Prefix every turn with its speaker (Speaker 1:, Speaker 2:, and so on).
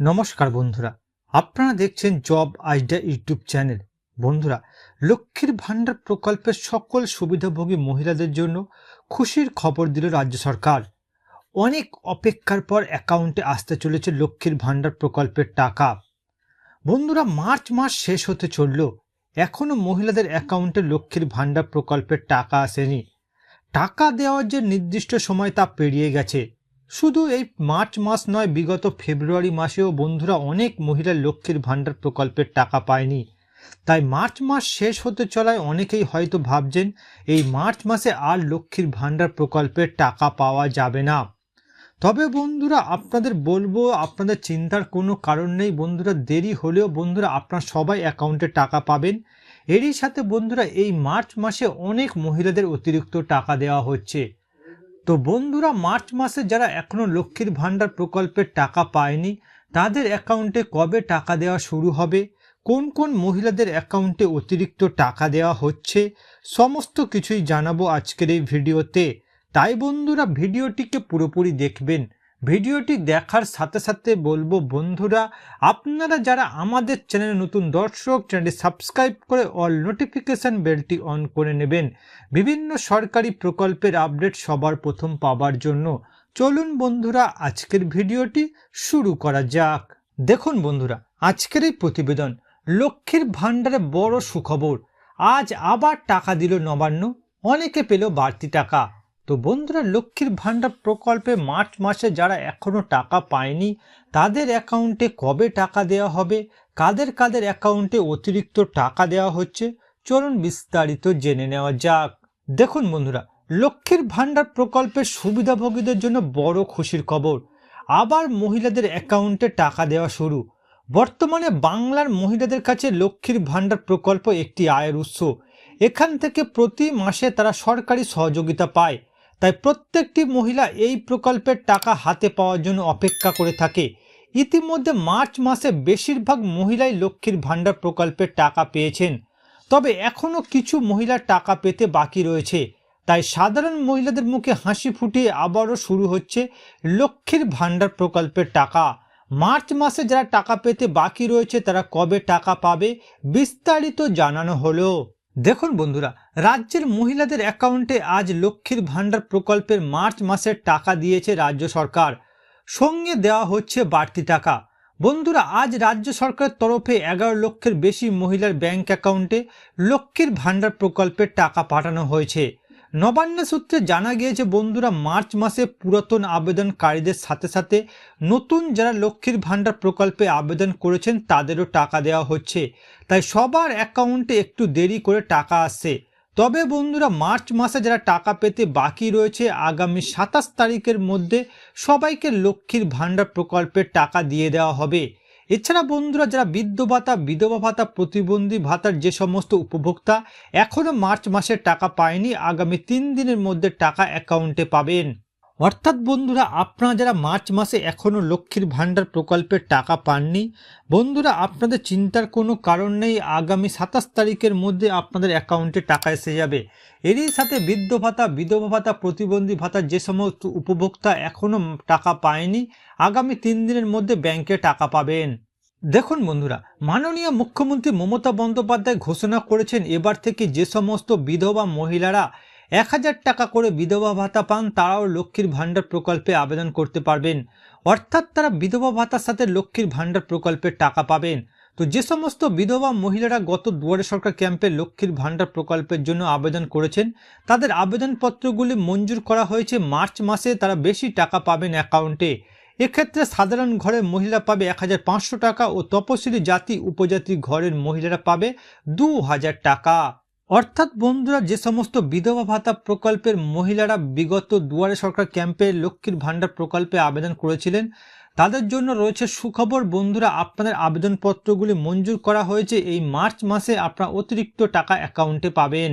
Speaker 1: নমস্কার বন্ধুরা। আপনারা দেখছেন জব আইডিয়া ইউটিউব চ্যানেল। বন্ধুরা, লক্ষ্মীর ভাণ্ডার প্রকল্পের সকল সুবিধাভোগী মহিলাদের জন্য খুশির খবর দিল রাজ্য সরকার। অনেক অপেক্ষার পর অ্যাকাউন্টে আসতে চলেছে লক্ষ্মীর ভাণ্ডার প্রকল্পের টাকা। বন্ধুরা, মার্চ মাস শেষ হতে চলল। এখনও মহিলাদের অ্যাকাউন্টে লক্ষ্মীর ভাণ্ডার প্রকল্পের টাকা আসেনি। টাকা দেওয়ার যে নির্দিষ্ট সময় তা পেরিয়ে গেছে। শুধু এই মার্চ মাস নয়, বিগত ফেব্রুয়ারি মাসেও বন্ধুরা অনেক মহিলা লক্ষ্মীর ভাণ্ডার প্রকল্পের টাকা পায়নি। তাই মার্চ মাস শেষ হতে চলায় অনেকেই হয়তো ভাবছেন, এই মার্চ মাসে আর লক্ষ্মীর ভাণ্ডার প্রকল্পের টাকা পাওয়া যাবে না। তবে বন্ধুরা, আপনাদের বলব, আপনাদের চিন্তার কোনো কারণ নেই। বন্ধুরা, দেরি হলেও বন্ধুরা, আপনার সবাই অ্যাকাউন্টে টাকা পাবেন। এরই সাথে বন্ধুরা, এই মার্চ মাসে অনেক মহিলাদের অতিরিক্ত টাকা দেওয়া হচ্ছে। তো বন্ধুরা মার্চ মাসে যারা এখনও লক্ষ্মীর ভাণ্ডার প্রকল্পের টাকা পায়নি, তাদের অ্যাকাউন্টে কবে টাকা দেওয়া শুরু হবে? কোন কোন মহিলাদের অ্যাকাউন্টে অতিরিক্ত টাকা দেওয়া হচ্ছে? সমস্ত কিছুই জানাব আজকের এই ভিডিওতে। তাই বন্ধুরা ভিডিওটিকে পুরোপুরি দেখবেন। ভিডিওটি দেখার সাথে সাথে বলব বন্ধুরা, আপনারা যারা আমাদের চ্যানেলে নতুন দর্শক, চ্যানেলটি সাবস্ক্রাইব করে অল নোটিফিকেশান বেলটি অন করে নেবেন। বিভিন্ন সরকারি প্রকল্পের আপডেট সবার প্রথম পাবার জন্য। চলুন বন্ধুরা, আজকের ভিডিওটি শুরু করা যাক। দেখুন বন্ধুরা, আজকের এই প্রতিবেদন, লক্ষ্মীর ভাণ্ডারে বড় সুখবর। আজ আবার টাকা দিল নবান্ন, অনেকে পেল বাড়তি টাকা। তো বন্ধুরা, লক্ষ্মীর ভাণ্ডার প্রকল্পে মার্চ মাসে যারা এখনও টাকা পায়নি, তাদের অ্যাকাউন্টে কবে টাকা দেওয়া হবে? কাদের কাদের অ্যাকাউন্টে অতিরিক্ত টাকা দেওয়া হচ্ছে? চলুন বিস্তারিত জেনে নেওয়া যাক। দেখুন বন্ধুরা, লক্ষ্মীর ভাণ্ডার প্রকল্পের সুবিধাভোগীদের জন্য বড় খুশির খবর। আবার মহিলাদের অ্যাকাউন্টে টাকা দেওয়া শুরু। বর্তমানে বাংলার মহিলাদের কাছে লক্ষ্মীর ভাণ্ডার প্রকল্প একটি আয়ের উৎস। এখান থেকে প্রতি মাসে তারা সরকারি সহযোগিতা পায়। তাই প্রত্যেকটি মহিলা এই প্রকল্পের টাকা হাতে পাওয়ার জন্য অপেক্ষা করে থাকে। ইতিমধ্যে মার্চ মাসে বেশিরভাগ মহিলাই লক্ষ্মীর ভাণ্ডার প্রকল্পের টাকা পেয়েছেন। তবে এখনও কিছু মহিলা টাকা পেতে বাকি রয়েছে। তাই সাধারণ মহিলাদের মুখে হাসি ফুটিয়ে আবারও শুরু হচ্ছে লক্ষ্মীর ভাণ্ডার প্রকল্পের টাকা। মার্চ মাসে যারা টাকা পেতে বাকি রয়েছে তারা কবে টাকা পাবে বিস্তারিত জানানো হলো। দেখুন বন্ধুরা, রাজ্যের মহিলাদের অ্যাকাউন্টে আজ লক্ষ্মীর ভাণ্ডার প্রকল্পের মার্চ মাসের টাকা দিয়েছে রাজ্য সরকার। সঙ্গে দেওয়া হচ্ছে বাড়তি টাকা। বন্ধুরা, আজ রাজ্য সরকারের তরফে এগারো লক্ষের বেশি মহিলার ব্যাংক অ্যাকাউন্টে লক্ষ্মীর ভাণ্ডার প্রকল্পের টাকা পাঠানো হয়েছে। নবান্ন সূত্রে জানা গিয়েছে, বন্ধুরা, মার্চ মাসে পুরাতন আবেদনকারীদের সাথে সাথে নতুন যারা লক্ষ্মীর ভাণ্ডার প্রকল্পে আবেদন করেছেন, তাদেরও টাকা দেওয়া হচ্ছে। তাই সবার অ্যাকাউন্টে একটু দেরি করে টাকা আসছে। তবে, বন্ধুরা, মার্চ মাসে যারা টাকা পেতে বাকি রয়েছে, আগামী সাতাশ তারিখের মধ্যে সবাইকে লক্ষ্মীর ভাণ্ডার প্রকল্পের টাকা দিয়ে দেওয়া হবে। এছাড়া বন্ধুরা যারা বৃদ্ধ ভাতা, বিধবা ভাতা প্রতিবন্ধী ভাতার যে সমস্ত উপভোক্তা এখনও মার্চ মাসের টাকা পায়নি, আগামী তিন দিনের মধ্যে টাকা অ্যাকাউন্টে পাবেন। অর্থাৎ বন্ধুরা, আপনারা যারা মার্চ মাসে এখনও লক্ষ্মীর ভাণ্ডার প্রকল্পের টাকা পাননি, বন্ধুরা, আপনাদের চিন্তার কোনো কারণ নেই, আগামী সাতাশ তারিখের মধ্যে আপনাদের অ্যাকাউন্টে টাকা এসে যাবে। এরই সাথে বৃদ্ধ ভাতা, বিধবা ভাতা, প্রতিবন্ধী ভাতা, যে সমস্ত উপভোক্তা এখনও টাকা পায়নি, আগামী তিন দিনের মধ্যে ব্যাংকে টাকা পাবেন। দেখুন বন্ধুরা, মাননীয় মুখ্যমন্ত্রী মমতা বন্দ্যোপাধ্যায় ঘোষণা করেছেন, এবার থেকে যে সমস্ত বিধবা মহিলারা এক হাজার টাকা করে বিধবা ভাতা পান, তারাও লক্ষ্মীর ভাণ্ডার প্রকল্পে আবেদন করতে পারবেন। অর্থাৎ তারা বিধবা ভাতার সাথে লক্ষ্মীর ভাণ্ডার প্রকল্পের টাকা পাবেন। তো যে সমস্ত বিধবা মহিলারা গত দুয়ারে সরকার ক্যাম্পে লক্ষ্মীর ভাণ্ডার প্রকল্পের জন্য আবেদন করেছেন, তাদের আবেদনপত্রগুলি মঞ্জুর করা হয়েছে। মার্চ মাসে তারা বেশি টাকা পাবেন অ্যাকাউন্টে। এক্ষেত্রে সাধারণ ঘরের মহিলা পাবে এক হাজার পাঁচশো টাকা ও তপশিলি জাতি, উপজাতি ঘরের মহিলারা পাবে দু হাজার টাকা। অর্থাৎ বন্ধুরা, যে সমস্ত বিধবা ভাতা প্রকল্পের মহিলারা বিগত দুয়ারে সরকার ক্যাম্পে লক্ষ্মীর ভাণ্ডার প্রকল্পে আবেদন করেছিলেন, তাদের জন্য রয়েছে সুখবর। বন্ধুরা, আপনাদের আবেদনপত্রগুলি মঞ্জুর করা হয়েছে। এই মার্চ মাসে আপনারা অতিরিক্ত টাকা অ্যাকাউন্টে পাবেন।